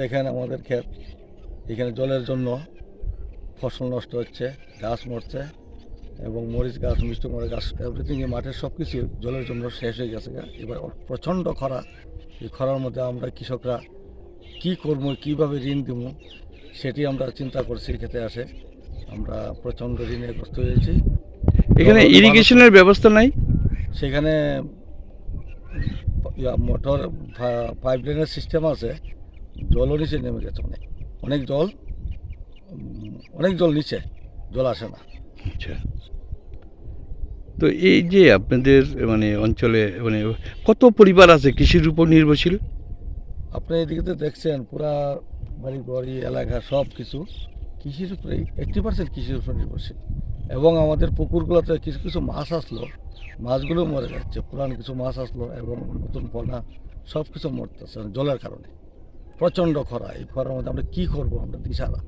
দেখেন আমাদের ক্ষেত। এখানে জলের জন্য ফসল নষ্ট হচ্ছে গাছ মরছে এবং মরিচ গাছ মিষ্টি মরিচ গাছ এভরিথিং এই মাঠের সব কিছু জলের জন্য শেষ হয়ে গেছে এবার প্রচণ্ড খরা। এই খরার মধ্যে আমরা কৃষকরা কি করব কীভাবে ঋণ দেব সেটি আমরা চিন্তা করছি খেতে আসে। আমরা প্রচণ্ড ঋণে গ্রস্ত হয়েছি। এখানে ইরিগেশনের ব্যবস্থা নাই? সেখানে মোটর পাইপ লাইনের সিস্টেম আছে। জলও নিচে নেমে গেছে অনেক। অনেক জল অনেক জল নিচে জল আসে না। আচ্ছা। তো এই যে আপনাদের মানে অঞ্চলে মানে কত পরিবার আছে কৃষির উপর নির্ভরশীল? আপনি এদিকে তো দেখছেন পুরা বাড়ি বাড়ি এলাকা সব কিছু কৃষির উপরে এইট্টি পার্সেন্ট কৃষির উপর নির্ভরশীল। এবং আমাদের পুকুরগুলোতে কিছু কিছু মাছ আসলো মাছগুলো মরে যাচ্ছে পুরান কিছু মাছ আসলো এবং নতুন পোনা সব কিছু মরতেছে জলের কারণে। প্রচণ্ড খরা এই খরার মধ্যে আমরা কী করব? আমরা দিশারা